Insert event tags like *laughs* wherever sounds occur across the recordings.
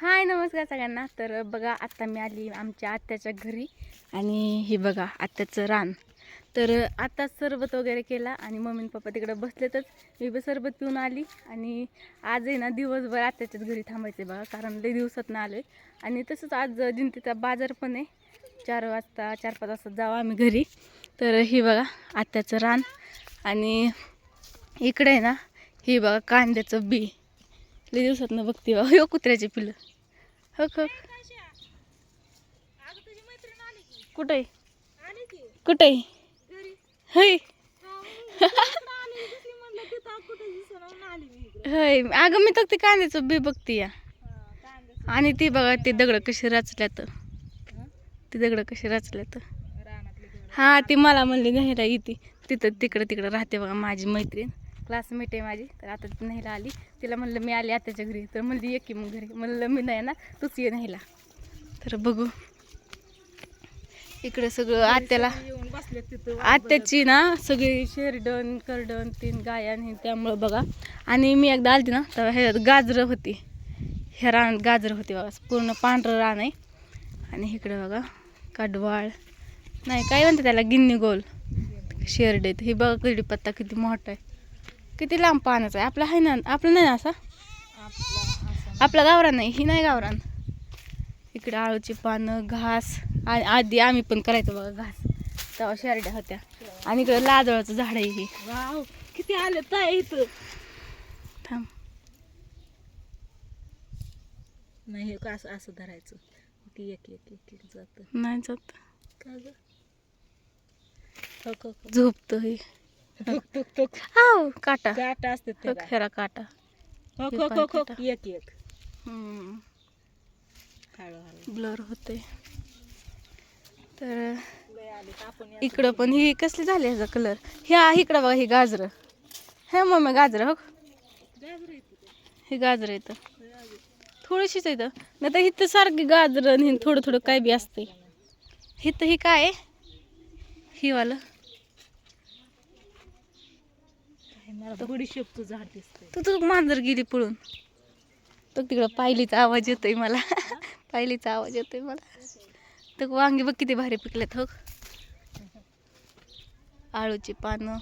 हाय नमस्कार सगळ्यांना. तर बघा आत्ता मी आली आमच्या आत्याच्या घरी. आणि हे बघा आत्याचं रान. तर आत्ताच सरबत वगैरे केला आणि मम्मी पप्पा तिकडं बसलेतच. मी बी सरबत पिऊन आली. आणि आज आहे ना दिवसभर आत्याच्याच घरी थांबायचे बघा कारण लई दिवसात ना आलोय. आणि तसंच आज जिंतीचा बाजार पण आहे. चार वाजता चार पाच वाजता जाऊ आम्ही घरी. तर हे बघा आत्याचं रान. आणि इकडे आहे ना हे बघा कांद्याचं बी. लई दिवसात न बघते बा. हो कुत्र्याची पिल्लं. हक हक कुठे? कुठे? हय. हय. अगं मी तर ते कांद्याचं बी बघते या. आणि ती बघा ते दगड कशी रचल्यात. ती दगड कशी रचल्यात. हा ती मला म्हणली न्यायला येते तिथं तिकडं तिकडं राहते बघा माझी मैत्रीण. क्लासमेट आहे माझी तर आता ती न्यायला आली. तिला म्हणलं मी आली आत्याच्या घरी. तर म्हणली ये की मग घरी. म्हणलं मी नाही ना तूच ये न्यायला. तर बघू. इकडं सगळं आत्याला येऊन बसले तिथं. आत्याची ना सगळी शेरडण करडण तीन गायन हे त्यामुळं बघा. आणि मी एकदा आलती ना तेव्हा ह्याच्यात गाजरं होती. ह्या रानात गाजरं होती बघा पूर्ण पांढरं रान आहे. आणि इकडं बघा कडवाळ. नाही काय म्हणते त्याला गिन्नी गोल. शेरड हे बघा कडीपत्ता किती मोठा आहे. किती लांब पानाचा आहे? आपला आहे ना आपला नाही ना असा? आपला गावरान नाही ही नाही गावरान. इकडे आळूची पानं घास आणि आधी आम्ही पण करायचो बघा घास. तेव्हा शेरड्या होत्या. आणि इकडे लाजळाचं झाड आहे हे. वाव किती आले ताई इथं. थांब. नाही हे का असं असं धरायचं? की एक एक एक एक जात. नाही जात. का ग? ठोक झोपतो हे. ठोक ठोक ठोक हाव काटा. काटा असते हो खेरा काटा. हे पण ठोक काटा. एक एक. हळूहळू ब्लर होते. तर इकडं पण ही कसली झाली ह्याचा कलर ह्या इकडं बघा ही गाजरं. हे मम्मी गाजरं हो. हे गाजरं येतं. थोडीशीच येतं. नाही तर इथं सारखी गाजरं आणि थोडं थोडं काय बी असते इथं ही काय? आहे मला बडीशेपचं झाड दिसतंय. तू तर मांजर गेली पळून. तो तिकडं पायलीचा आवाज येतोय मला. *laughs* पायलीचा आवाज येतोय मला. तर वांगी बघ किती भारी पिकलेत हो आळूची पानं.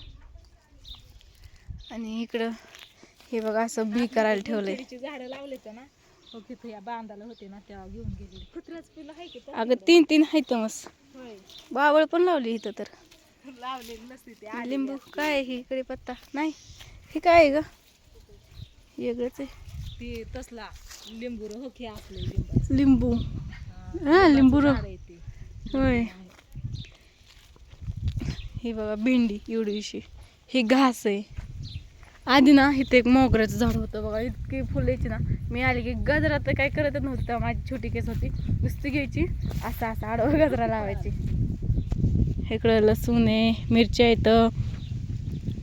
आणि इकडं हे बघा असं बी करायला ठेवलंय. झाडं लावले तर ना. हो या बांधाला होते ना तेव्हा घेऊन गेलेली. कुत्र्याच पिलं आहे की तर? अगं तीन तीन आहेत मस्त. बावळ पण लावली इथं तर. लावलेली नसते ते आलेली लिंबू. काय ही? इकडे पत्ता? नाही. हे काय आहे ग? वेगळंच आहे. ते तसला लिंबू हो की आपलं लिंबू. हा, हा लिंबू आहे ते. होय. ही बघा भेंडी एवढीशी. ही घास आहे. आधी ना इथे एक मोगऱ्याचं झाड होतं बघा. इतकी फुलं यायची ना. मी आली की गजरा तर काय करतच नव्हती माझी छोटी केस होती. नुसती घ्यायची. असं असं आडवं गजरा लावायची. इकडं लसूण आहे मिरच्या येतं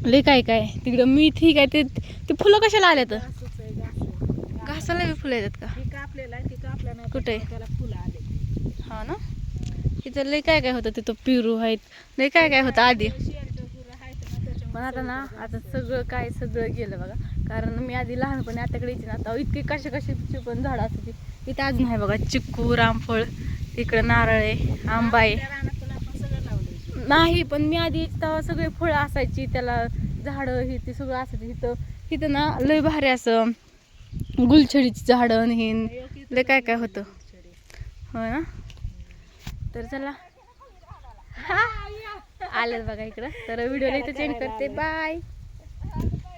लय काय काय? तिकडं मेथी काय ते ते फुलं कशाला घास आहे. घासाला बी फुलं येतात का? हे कुठे? पण त्याला फुलं आले. हा ना? तिथं लय काय काय होतं तिथं पिरू आहेत. लय काय काय होतं आधी. पण आता ना आता सगळं काय सगळं गेलं बघा. कारण मी आधी लहानपणी आताकडे यायची ना आता इतकी कसे कसे पण झाडं असायची. इथं अजून आहे बघा चिक्कू रामफळ इकडं नारळ आहे आंबा आहे त्या रानात पण आपण सगळं लावलंय नाही पण मी आधी तेव्हा सगळे फळं असायची त्याला झाडं ही ते सगळं असायचं. इथं इथं ना लय भारी असं गुलछडीची झाडं आणि हिन लय काय काय होतं. हो ना? तर चला. आलं बघा इकडं. तर व्हिडिओला इथं चेंज करते. बाय